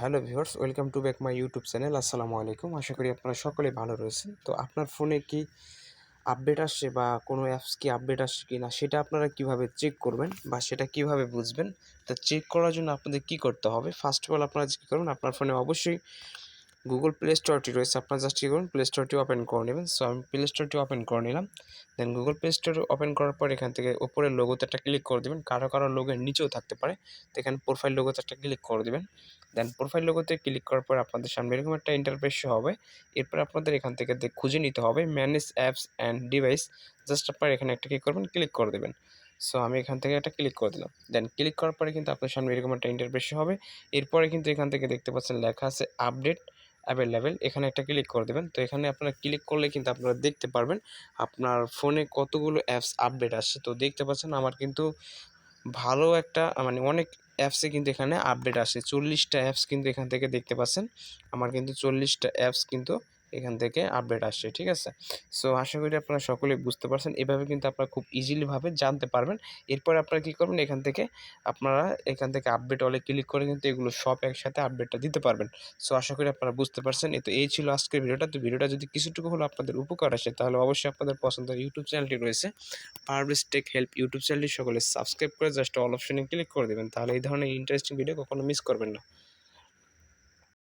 Hello viewers, welcome to back my YouTube channel. আসসালামু আলাইকুম। আশা করি আপনারা সকলে ভালো রয়েছেন। তো আপনার ফোনে কি আপডেট আসছে বা কোনো অ্যাপস কি আপডেট আসছে কি না সেটা আপনারা কীভাবে চেক করবেন বা সেটা কীভাবে বুঝবেন? তা চেক করার জন্য আপনাদের কি করতে হবে? ফার্স্ট অফ অল আপনারা কী করবেন? আপনার ফোনে অবশ্যই গুগল প্লে স্টোরটি রয়েছে। আপনারা জাস্ট কী করুন প্লে স্টোরটি ওপেন করে নেবেন। সো আমি প্লে স্টোরটি ওপেন করে নিলাম। Then Google Play store open করার পর এখান থেকে উপরের লোগোতে একটা ক্লিক করে দেবেন। কারও কারও লোগোর নিচেও থাকতে পারে। তো এখানে প্রোফাইল লোগোতে একটা ক্লিক করে দেবেন। দেন প্রোফাইল লোগোতে ক্লিক করার পর আপনাদের সামনে এরকম একটা ইন্টারফেস হবে। এরপর আপনাদের এখান থেকে খুঁজে নিতে হবে manage apps and device just আপনারা এখানে একটা কী করবেন ক্লিক করে দেবেন। সো আমি এখান থেকে একটা ক্লিক করে দিলাম। দেন ক্লিক করার পরে কিন্তু আপনার সামনে এরকম একটা ইন্টারফেস হবে। এরপরে কিন্তু এখান থেকে দেখতে পাচ্ছেন লেখা আছে আপডেট অ্যাভেলেবেল এখানে একটা ক্লিক করে দেবেন। তো এখানে আপনারা ক্লিক করলে কিন্তু আপনারা দেখতে পারবেন আপনার ফোনে কতগুলো অ্যাপস আপডেট আসছে। তো দেখতে পাচ্ছেন আমার কিন্তু ভালো একটা মানে অনেক অ্যাপসে কিন্তু এখানে আপডেট আসে চল্লিশটা অ্যাপস কিন্তু এখান থেকে দেখতে পাচ্ছেন। আমার কিন্তু চল্লিশটা অ্যাপস কিন্তু এখান থেকে আপডেট আসছে, ঠিক আছে? সো আশা করি আপনারা সকলেই বুঝতে পারছেন। এভাবে কিন্তু আপনারা খুব ইজিলিভাবে জানতে পারবেন। এরপর আপনারা কী করবেন? এখান থেকে আপনারা এখান থেকে আপডেট অলে ক্লিক করে কিন্তু এগুলো সব একসাথে আপডেটটা দিতে পারবেন। সো আশা করি আপনারা বুঝতে পারছেন। এ তো এই ছিল আজকের ভিডিওটা। তো ভিডিওটা যদি কিছুটুকু হলো আপনাদের উপকার আসে, তাহলে অবশ্যই আপনাদের পছন্দের ইউটিউব চ্যানেলটি রয়েছে। পারভেজ টেক হেল্প ইউটিউব চ্যানেলটি সকলে সাবস্ক্রাইব করে জাস্ট অল অপশনে ক্লিক করে দেবেন। তাহলে এই ধরনের ইন্টারেস্টিং ভিডিও কখনো মিস করবেন না।